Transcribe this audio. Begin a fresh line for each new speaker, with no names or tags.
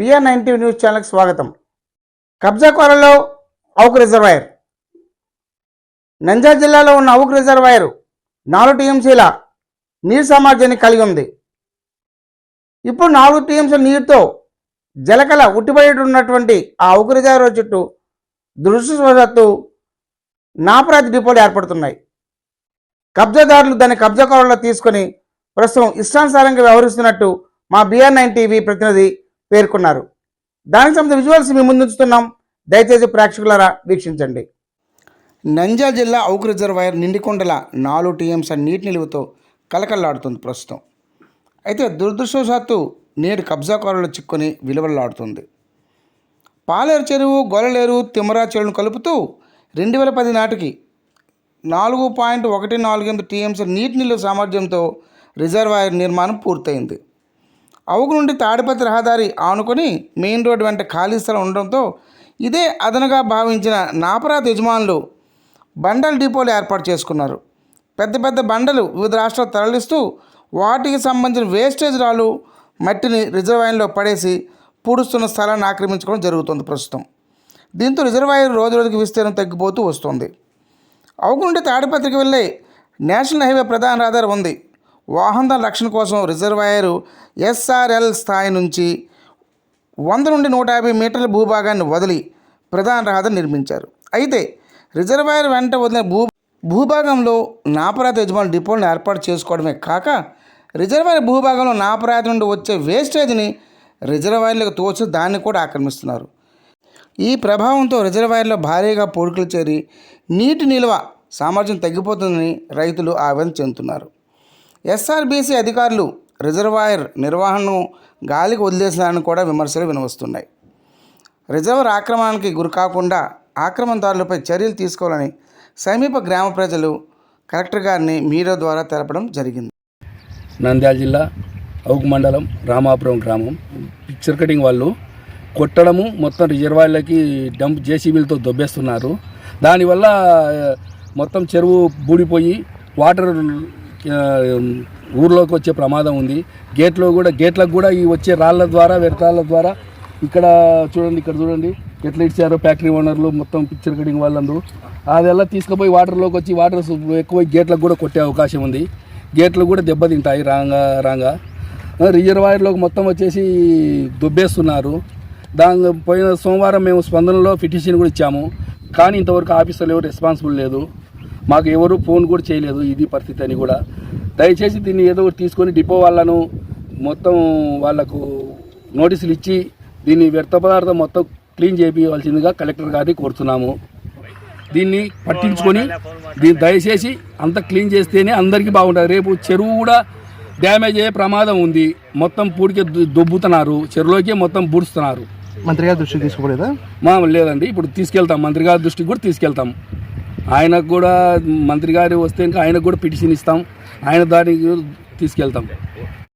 BR ninety news ఛానల్కి స్వాగతం. కబ్జా కోరలో అవుక్ రిజర్వాయర్. నంజా జిల్లాలో ఉన్న అవుక్ రిజర్వాయర్ నాలుగు టీఎంసీల నీరు సామర్థ్యాన్ని కలిగి ఉంది. ఇప్పుడు నాలుగు టీఎంసీ నీరుతో జలకల ఉట్టిపడి ఉన్నటువంటి ఆ అవుక్ రిజర్వాయర్ చుట్టూ దురదృష్టవశాత్తు నాపరాతి డిపోలు ఏర్పడుతున్నాయి. కబ్జాదారులు దాన్ని కబ్జాకోరలో తీసుకొని ప్రస్తుతం ఇష్టానుసారంగా వ్యవహరిస్తున్నట్టు మా బిఆర్ నైన్ టీవీ ప్రతినిధి పేర్కొన్నారు. దానికి సంబంధించిన విజువల్స్ మీ ముందుంచుతున్నాం దయచేసి ప్రేక్షకులారా వీక్షించండి. నంజా జిల్లా ఔక్ రిజర్వాయర్ నిండికొండల నాలుగు టీఎంస నీటి నిలువతో కలకల్లాడుతుంది ప్రస్తుతం. అయితే దురదృష్టవశాత్తు నేడు కబ్జాకారులు చిక్కుని విలువలాడుతుంది పాలేరు చెరువు గొలలేరు తిమ్మరా చెరువును కలుపుతూ రెండు వేల పది నాటికి నాలుగు పాయింట్ ఒకటి నాలుగు ఎనిమిది టీఎంసీ నీటి నిల్వ సామర్థ్యంతో రిజర్వాయర్ నిర్మాణం పూర్తయింది. అవుగు నుండి తాడిపత్రి రహదారి ఆనుకొని మెయిన్ రోడ్ వెంట ఖాళీ స్థలం ఉండడంతో ఇదే అదనుగా భావించిన నాపరాత్ యజమానులు బండల డిపోలు ఏర్పాటు చేసుకున్నారు. పెద్ద పెద్ద బండలు వివిధ రాష్ట్రాలు తరలిస్తూ వాటికి సంబంధించిన వేస్టేజ్ రాళ్ళు మట్టిని రిజర్వాయర్లో పడేసి పూడుస్తున్న స్థలాన్ని ఆక్రమించుకోవడం జరుగుతుంది ప్రస్తుతం. దీంతో రిజర్వాయర్ రోజు రోజుకి విస్తీర్ణం తగ్గిపోతూ వస్తుంది. అవుగు నుండి తాడిపత్రికి వెళ్ళే నేషనల్ హైవే ప్రధాన రహదారి ఉంది. వాహనాల రక్షణ కోసం రిజర్వాయర్ ఎస్ఆర్ఎల్ స్థాయి నుంచి వంద నుండి నూట యాభై మీటర్ల భూభాగాన్ని వదిలి ప్రధాన రహదారి నిర్మించారు. అయితే రిజర్వాయర్ వెంట వదిలిన భూ భూభాగంలో నాపరాత యజమానులు డిపోలను ఏర్పాటు చేసుకోవడమే కాక రిజర్వాయర్ భూభాగంలో నాపరాత నుండి వచ్చే వేస్టేజ్ని రిజర్వాయర్లకు తోచి దాన్ని కూడా ఆక్రమిస్తున్నారు. ఈ ప్రభావంతో రిజర్వాయర్లో భారీగా పొడుకులు చేరి నీటి నిల్వ సామర్థ్యం తగ్గిపోతుందని రైతులు ఆవేదన చెందుతున్నారు. ఎస్ఆర్బీసీ అధికారులు రిజర్వాయర్ నిర్వహణను గాలికి వదిలేసినారని కూడా విమర్శలు వినవస్తున్నాయి. రిజర్వర్ ఆక్రమణకి గురి కాకుండా ఆక్రమణదారులపై చర్యలు తీసుకోవాలని సమీప గ్రామ ప్రజలు కలెక్టర్ గారిని మీడియా ద్వారా తెలపడం జరిగింది.
నంద్యాల జిల్లా అవుకు మండలం రామాపురం గ్రామం. పిక్చర్ కటింగ్ వాళ్ళు కొట్టడము మొత్తం రిజర్వాయర్లకి డంప్ జేసీబీలతో దొబ్బేస్తున్నారు. దానివల్ల మొత్తం చెరువు బూడిపోయి వాటర్ ఊర్లోకి వచ్చే ప్రమాదం ఉంది. గేట్లో కూడా గేట్లకు కూడా ఈ వచ్చే రాళ్ళ ద్వారా వ్యర్థాల ద్వారా ఇక్కడ చూడండి ఇక్కడ చూడండి. ఎట్లా ఇచ్చారో ఫ్యాక్టరీ ఓనర్లు మొత్తం పిక్చర్ కటింగ్ వాళ్ళందరూ. అదెల్లా తీసుకుపోయి వాటర్లోకి వచ్చి వాటర్ ఎక్కువ గేట్లకు కూడా కొట్టే అవకాశం ఉంది. గేట్లు కూడా దెబ్బతింటాయి రాంగా రాంగా. రిజర్వాయర్లోకి మొత్తం వచ్చేసి దుబ్బేస్తున్నారు. దాని పోయిన సోమవారం మేము స్పందనలో పిటిషన్ కూడా ఇచ్చాము. కానీ ఇంతవరకు ఆఫీసర్లు ఎవరు రెస్పాన్సిబుల్ లేదు. మాకు ఎవరు ఫోన్ కూడా చేయలేదు ఇది పరిస్థితి అని కూడా. దయచేసి దీన్ని ఏదో ఒకటి తీసుకొని డిపో వాళ్ళను మొత్తం వాళ్ళకు నోటీసులు ఇచ్చి దీన్ని వ్యర్థ పదార్థం మొత్తం క్లీన్ చేయించవలసిందిగా కలెక్టర్ గారిని కోరుతున్నాము. దీన్ని పట్టించుకొని దీన్ని దయచేసి అంత క్లీన్ చేస్తేనే అందరికీ బాగుంటుంది. రేపు చెరువు కూడా డ్యామేజ్ అయ్యే ప్రమాదం ఉంది. మొత్తం పూడికి దొబ్బుతున్నారు. చెరువులోకి మొత్తం బూడుస్తున్నారు.
మంత్రి గారి దృష్టికి తీసుకోలేదా
మా లేదండి. ఇప్పుడు తీసుకెళ్తాం. మంత్రి గారి దృష్టికి కూడా తీసుకెళ్తాం. ఆయనకు కూడా మంత్రి గారు వస్తే ఇంకా ఆయనకు కూడా పిటిషన్ ఇస్తాం. ఆయన దానికి తీసుకెళ్తాం.